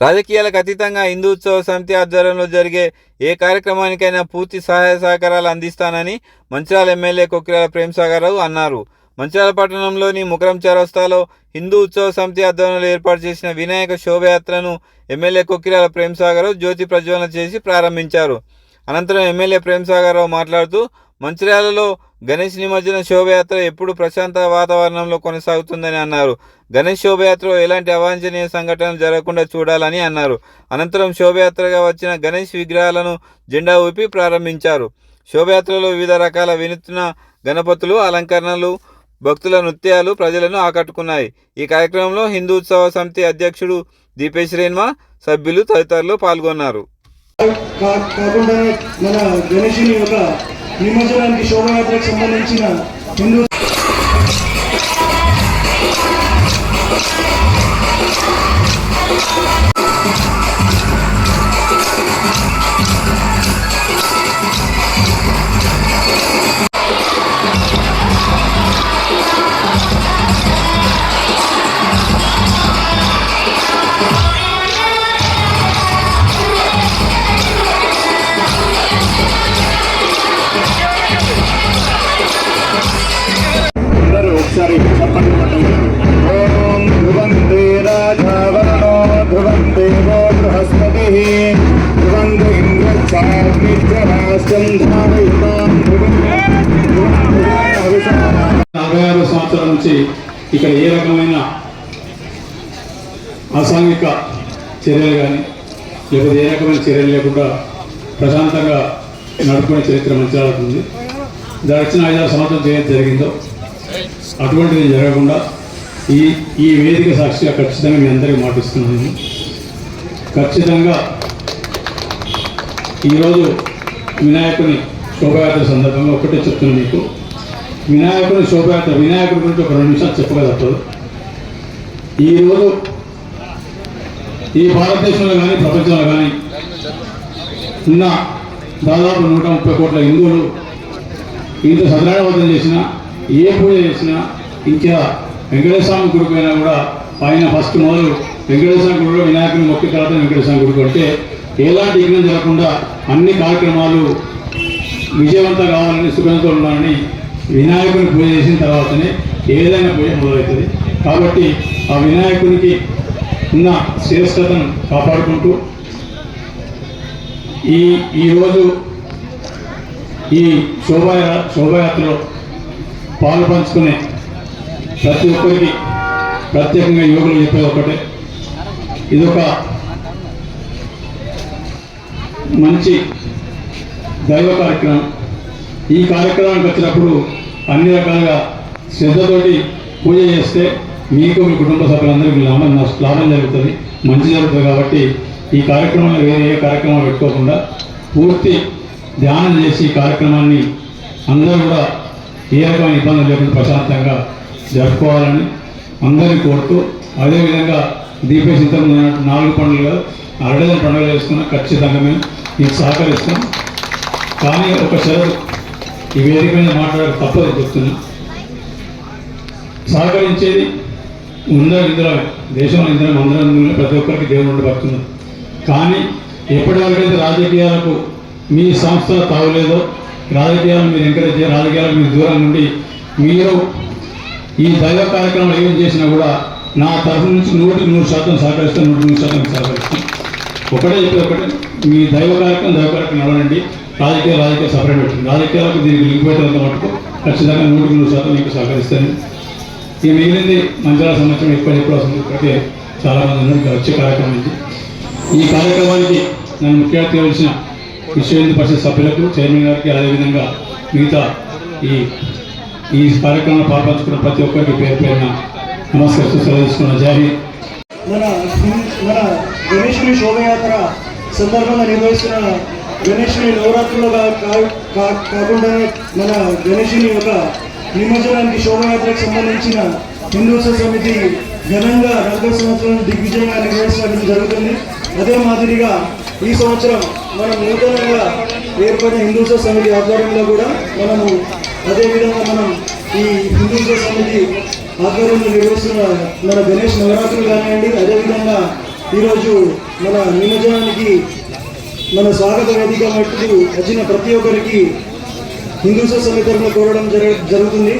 రాజకీయాలకు అతీతంగా హిందూ ఉత్సవ సమితి ఆధ్వర్యంలో జరిగే ఏ కార్యక్రమానికైనా పూర్తి సహాయ సహకారాలు అందిస్తానని మంచిరాల ఎమ్మెల్యే కొక్కిరాల ప్రేమసాగరరావు అన్నారు. మంచిరాల పట్టణంలోని ముకరం చౌరస్తాలో హిందూ ఉత్సవ సమితి ఆధ్వర్యంలో ఏర్పాటు చేసిన వినాయక శోభయాత్రను ఎమ్మెల్యే కొక్కిరాల ప్రేమసాగరరావు జ్యోతి ప్రజ్వలన చేసి ప్రారంభించారు. అనంతరం ఎమ్మెల్యే ప్రేమసాగరరావు మాట్లాడుతూ మంచిర్యాలలో గణేష్ నిమజ్జన శోభయాత్ర ఎప్పుడు ప్రశాంత వాతావరణంలో కొనసాగుతుందని అన్నారు. గణేష్ శోభయాత్రలో ఎలాంటి అవాంఛనీయ సంఘటనలు జరగకుండా చూడాలని అన్నారు. అనంతరం శోభయాత్రగా వచ్చిన గణేష్ విగ్రహాలను జెండా ఊపి ప్రారంభించారు. శోభయాత్రలో వివిధ రకాల వినూత్న గణపతులు అలంకరణలు భక్తుల నృత్యాలు ప్రజలను ఆకట్టుకున్నాయి. ఈ కార్యక్రమంలో హిందూ ఉత్సవ సమితి అధ్యక్షుడు దీపేష్ రేణ్మా సభ్యులు తదితరులు పాల్గొన్నారు. కాకుండా మన గణేషుని యొక్క నిమజ్జనానికి శోభయాత్రకు సంబంధించిన హిందూ నుంచి ఇక్కడ ఏ రకమైన అసాంఘిక చర్యలు కానీ లేకపోతే ఏ రకమైన చర్యలు లేకుండా ప్రశాంతంగా నడుపుకునే చరిత్ర మంచిగా గడిచిన ఐదారు సంవత్సరం చేయడం జరిగిందో అటువంటిది జరగకుండా ఈ ఈ వేదిక సాక్షిగా ఖచ్చితంగా మీ అందరికీ మాటిస్తున్నాను. ఖచ్చితంగా ఈరోజు వినాయకుని శోభయాత్ర సందర్భంగా ఒకటే చెప్తున్నాను మీకు. వినాయకుని శోభయాత్ర వినాయకుడి గురించి ఒక రెండు నిమిషాలు చెప్పగలుగుతారు ఈరోజు ఈ భారతదేశంలో కానీ ప్రపంచంలో కానీ ఉన్న దాదాపు నూట ముప్పై కోట్ల హిందువులు ఇంత సదరాడవతం చేసినా ఏ పూజ చేసినా ఇంకా వెంకటేశ్వర స్వామి గుడికి పోయినా కూడా ఆయన ఫస్ట్ మొదలు వెంకటేశ్వర గుడిలో వినాయకుని మొక్కి తర్వాత వెంకటేశ్వర స్వామి గుడికి అంటే ఎలాంటి ఇబ్బంది జరగకుండా అన్ని కార్యక్రమాలు విజయవంతం కావాలని సుఖంతో ఉండాలని వినాయకుని పూజ చేసిన తర్వాతనే ఏదైనా పూజ మొదలవుతుంది. కాబట్టి ఆ వినాయకునికి ఉన్న శ్రేష్టతను కాపాడుకుంటూ ఈ ఈరోజు ఈ శోభాయా శోభయాత్రలో పాలు పంచుకునే ప్రతి ఒక్కరికి ప్రత్యేకంగా యువకులు చెప్పేది ఒకటే. ఇదొక మంచి దైవ కార్యక్రమం. ఈ కార్యక్రమానికి వచ్చినప్పుడు అన్ని రకాలుగా శ్రద్ధతోటి పూజ చేస్తే మీకు మీ కుటుంబ సభ్యులందరికీ లాభం లాభం జరుగుతుంది. మంచి జరుగుతుంది కాబట్టి ఈ కార్యక్రమంలో వేరే ఏ కార్యక్రమం పెట్టుకోకుండా పూర్తి ధ్యానం చేసి ఈ కార్యక్రమాన్ని అందరూ కూడా ఏ రకమైన ఇబ్బందులు లేకుండా ప్రశాంతంగా జరుపుకోవాలని అందరినీ కోరుతూ అదేవిధంగా దీపేష్ ఇంతకు నాలుగు పండుగలు అరడజన్ పండుగలు చేసుకున్నా ఖచ్చితంగా మేము మీకు సహకరిస్తాం. కానీ ఒక షరతు ఈ వేదిక మీద మాట్లాడక తప్పదు చెప్తున్నా సహకరించేది ఉందా ఇందులో దేశంలో ఇందులో అందరం ప్రతి ఒక్కరికి దేవుడు ఉండి కానీ ఎప్పటివరకైతే రాజకీయాలకు మీ సంస్థ తావులేదో రాజకీయాలను మీరు ఎంకరేజ్ చేయాలి రాజకీయాలకు మీరు దూరం నుండి మీరు ఈ దైవ కార్యక్రమం ఏం చేసినా కూడా నా తరఫు నుంచి నూటికి నూరు శాతం సహకరిస్తాను నూటికి నూరు శాతం సహకరిస్తాను ఒకటే చెప్పి ఒకటే. మీ దైవ కార్యక్రమం దైవ కార్యక్రమం నడవండి. రాజకీయ రాజకీయ సపరేట్ పెట్టండి. రాజకీయాలకు దీనికి లింక్ పెట్టేంత మటుకు ఖచ్చితంగా నూటికి నూరు శాతం మీకు సహకరిస్తాను. ఈ మిగిలింది మంచిగా సంవత్సరం ఎక్కువ చెప్పాల్సింది ఇప్పటికే చాలామంది ఉన్నారు. వచ్చే కార్యక్రమం ఇది ఈ కార్యక్రమానికి నన్ను ముఖ్య అతిథిగా వచ్చిన విశ్వ హిందూ పరిషత్ సభ్యులకు చైర్మన్ గారికి అదేవిధంగా మిగతా ఈ ఈ కార్యక్రమంలో పాల్పంచుకున్న ప్రతి ఒక్కరికి పేరు పేరున నమస్కరిస్తూ సెలవు తీసుకున్న జై మన మన గణేశుని శోభయాత్ర సందర్భంగా నిర్వహిస్తున్న గణేశుని నవరాత్రులు కా- కాకుండా మన గణేశుని యొక్క నిమజ్జనానికి శోభయాత్రకు సంబంధించిన హిందూత్సవ సమితి ఘనంగా నలభై సంవత్సరాలు దిగ్విజయంగా నిర్వహించడం జరుగుతుంది. అదే మాదిరిగా ఈ సంవత్సరం మనం నూతనంగా ఏర్పడిన హిందూత్సవ సమితి ఆధ్వర్యంలో కూడా మనము అదేవిధంగా మనం ఈ హిందూత్సవ సమితి ఆధ్వర్యంలో నిర్వహిస్తున్న మన గణేష్ నవరాత్రులు కానివ్వండి అదేవిధంగా ఈరోజు మన నిమజ్జనానికి మన స్వాగత వేదిక మట్టుకు వచ్చిన ప్రతి ఒక్కరికి హిందూ సమితరంలో కోరడం జరగ జరుగుతుంది.